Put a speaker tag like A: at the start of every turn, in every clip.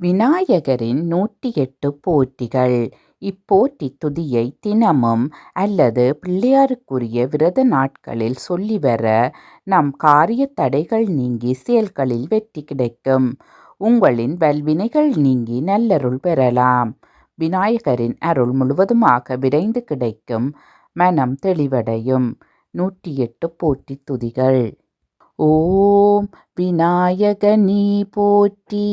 A: விநாயகரின் நூற்றி எட்டு போற்றிகள். இப்போற்றி துதியை தினமும் அல்லது பிள்ளையாருக்குரிய விரத நாட்களில் சொல்லி வர நம் காரிய தடைகள் நீங்கி செயல்களில் வெற்றி கிடைக்கும். உங்களின் வல்வினைகள் நீங்கி நல்லருள் பெறலாம். விநாயகரின் அருள் முழுவதுமாக விரைந்து கிடைக்கும். மனம் தெளிவடையும். நூற்றி எட்டு போட்டி துதிகள். ஓம் விநாயக நீ போற்றி.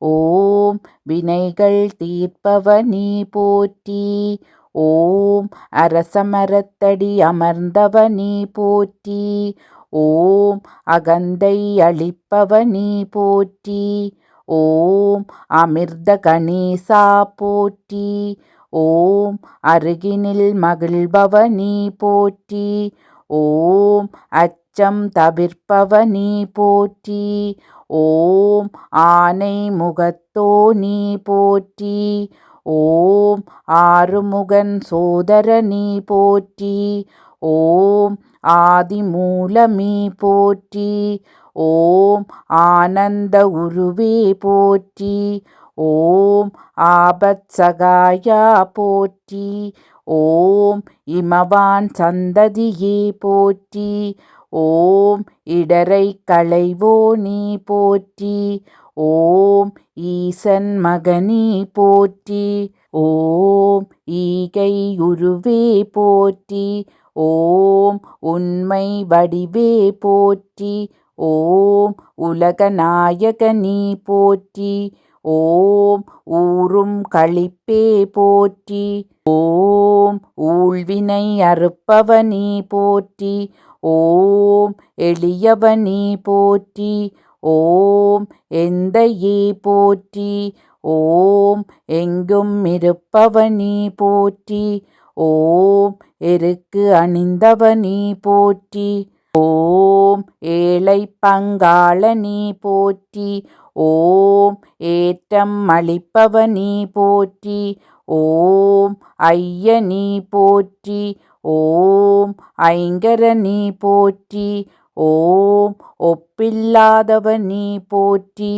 A: ஓம் வினைகள் தீர்ப்பவனி போற்றி. ஓம் அரசமரத்தடி அமர்ந்தவனி போற்றி. ஓம் அகந்தை அளிப்பவனி போற்றி. ஓம் அமிர்த கணேசா போற்றி. ஓம் அருகினில் மகிழ்பவனி போற்றி. ஓம் அச்சம் தவிர்ப்பவனி போற்றி. ஓம் ஆனை முகத்தோ நீ போற்றி. ஓம் ஆறுமுகன் சோதர நீ போற்றி. ஓம் ஆதிமூலமீ போற்றி. ஓம் ஆனந்த உருவே போற்றி. ஓம் ஆபத் சகாயா போற்றி. ஓம் இமவான் சந்ததியே போற்றி. ஓம் இடரை களைவோ நீ போற்றி ஓம் ஈசன் மகனி போற்றி ஓம் ஈகை உருவே போற்றி ஓம் உண்மை வடிவே போற்றி ஓம் உலகநாயகனி போற்றி ஓம் ஊரும் கழிப்பே போற்றி ஓம் ஊழ்வினை அறுப்பவனி போற்றி ஓம் எளியவனே போற்றி ஓம் எந்தையே போற்றி ஓம் எங்கும் இருப்பவனே போற்றி ஓம் எருக்கு அணிந்தவனே போற்றி ஓம் ஏழை பங்காளனே போற்றி ஓம் ஏற்றம் அளிப்பவனே போற்றி ஓம் ஐயனே போற்றி ஓம் ஐங்கரனி போற்றி ஓம் ஒப்பில்லாதவனி போற்றி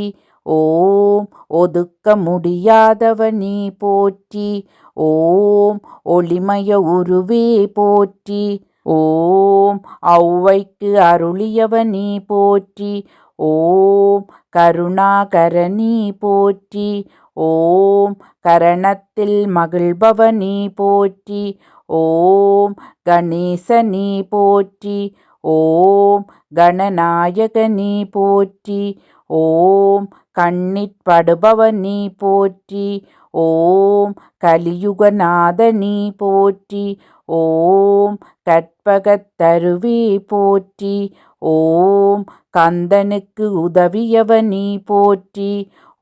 A: ஓம் ஒதுக்க முடியாதவனி போற்றி ஓம் ஒளிமய உருவே போற்றி ஓம் ஔவைக்கு அருளியவனி போற்றி ஓம் கருணாகரணி போற்றி ஓம் கரணத்தில் மகிழ்பவனி போற்றி ஓம் கணேசனி போற்றி ஓம் கணநாயகனி போற்றி ஓம் கண்ணிற்படுபவனி போற்றி ஓம் கலியுகநாதனி போற்றி ஓம் கற்பகத்தருவே போற்றி ஓம் கந்தனுக்கு உதவியவனி போற்றி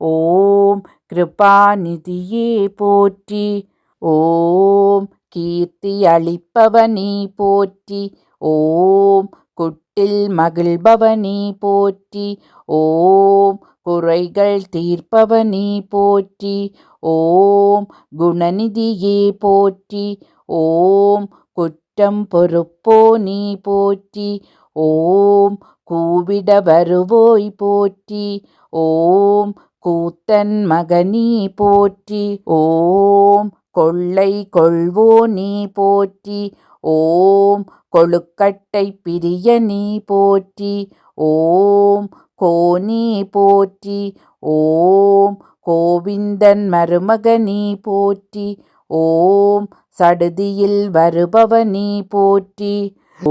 A: ஓம் கிருபாநிதியே போற்றி ஓம் கீர்த்தி அளிப்பவனி போற்றி ஓம் குட்டில் மகிழ்பவனி போற்றி ஓம் குறைகள் தீர்ப்பவனி போற்றி ஓம் குணநிதியே போற்றி ஓம் குற்றம் பொறுப்போ நீ போற்றி ஓம் கூவிட வருவோய் போற்றி ஓம் கூத்தன் மகனி போற்றி ஓம் கொள்ளை கொள்வோ நீ போற்றி. ஓம் கொழுக்கட்டை பிரிய நீ போற்றி. ஓம் கோனி போற்றி. ஓம் கோவிந்தன் மருமகனி போற்றி. ஓம் சடுதியில் வருபவனி போற்றி.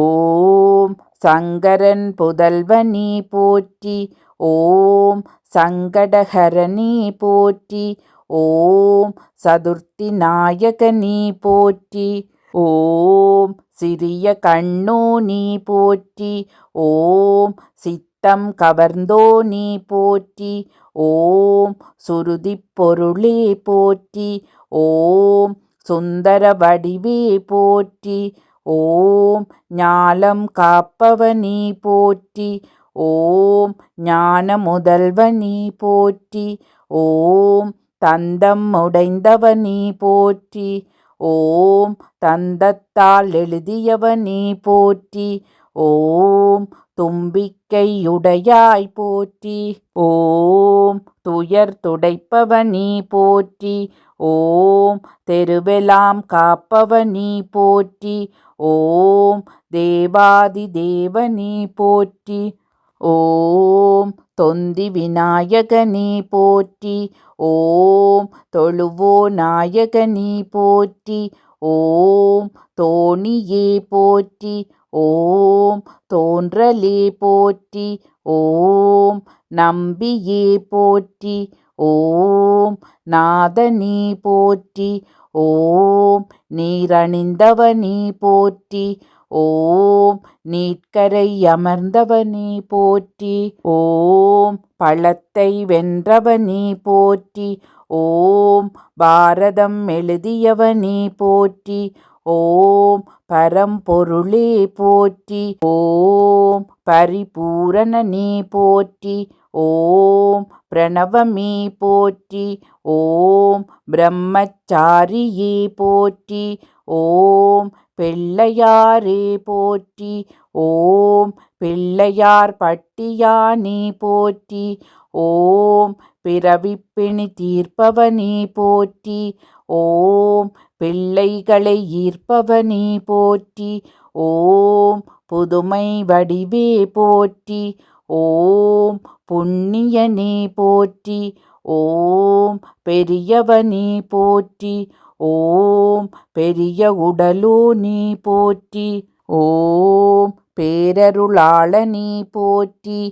A: ஓம் சங்கரன் புதல்வனி போற்றி. ஓம் சங்கடஹரணி போற்றி. ஓம் சதுர்த்தி நாயகனி போற்றி. ஓம் சிறிய கண்ணோ நீ போற்றி. ஓம் சித்தம் கவர்ந்தோ நீ போற்றி. ஓம் சுருதி பொருளே போற்றி. ஓம் சுந்தர வடிவே போற்றி. ஓம் ஞாலம் காப்பவனி போற்றி. ஓம் ஞான முதல்வனி போற்றி. ஓம் தந்தம் உடைந்தவனீ போற்றி. ஓம் தந்தத்தால் எழுதியவனீ போற்றி. ஓம் தும்பிக்கையுடையாய் போற்றி. ஓம் துயர் துடைப்பவனீ போற்றி. ஓம் தெருவெலாம் காப்பவனீ போற்றி. ஓம் தேவாதி தேவனீ போற்றி. ஓம் தொந்தி விநாயகனி போற்றி. ஓம் தொழுவோ நாயகனி போற்றி ஓம் தோணியே போற்றி ஓம் தோன்றலே போற்றி ஓம் நம்பியே போற்றி ஓம் நாதனே போற்றி ஓம் நீரணிந்தவனி போற்றி ஓம் நீட்கரை அமர்ந்தவனே போற்றி ஓம் பழத்தை வென்றவனே போற்றி ஓம் பாரதம் எழுதியவனே போற்றி ஓம் பரம்பொருளே போற்றி ஓம் பரிபூரணனே போற்றி ஓம் பிரணவமே போற்றி ஓம் பிரம்மச்சாரியே போற்றி ஓம் பிள்ளையாரே போற்றி ஓம் பிள்ளையார் பட்டியானே போற்றி ஓம் பிறவிப்பிணி தீர்ப்பவனே போற்றி ஓம் பிள்ளைகளை ஈர்ப்பவனே போற்றி ஓம் புதுமை வடிவே போற்றி ஓம் புண்ணியனே போற்றி ஓம் பெரியவனே போற்றி ஓம் பெரிய உடலோ நீ போற்றி ஓம் பேரருளாள நீ போற்றி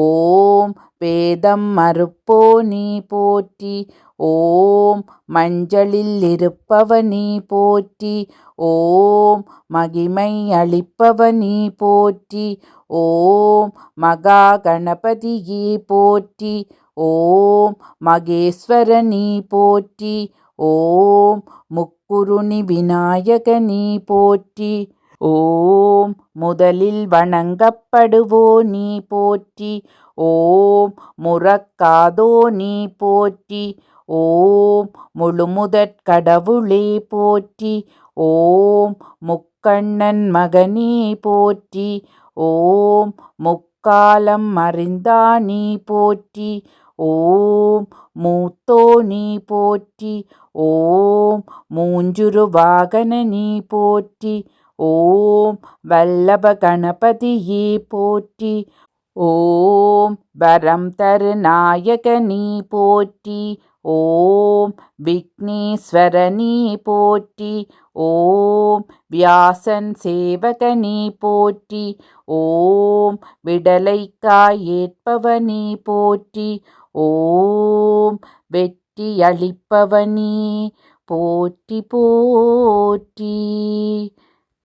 A: ஓம் பேதம் மறுப்போ நீ போற்றி ஓம் மஞ்சளில் இருப்பவ நீ போற்றி ஓம் மகிமை அளிப்பவ நீ போற்றி ஓம் மகா கணபதியே போற்றி ஓம் மகேஸ்வரனி போற்றி ஓம் முக்குருணி விநாயகனி போற்றி. ஓம் முதலில் வணங்கப்படுவோ நீ போற்றி. ஓம் முறக்காதோ நீ போற்றி. ஓம் முழுமுதற் கடவுளே போற்றி. ஓம் முக்கண்ணன் மகனே போற்றி. ஓம் முக்காலம் அறிந்தா நீ போற்றி. ஓம் மூத்தோ நீ போற்றி ஓம் மூஞ்சுரு வாகன நீ போற்றி ஓம் வல்லப கணபதியே போற்றி ஓம் வரம் தரு நாயகனி போற்றி ஓம் விக்னேஸ்வரனி போற்றி ஓம் வியாசன் சேவகனி போற்றி ஓம் விடலைக்காய் ஏற்பவனி போற்றி ஓம் வெற்றியளிப்பவனே போற்றி போற்றி.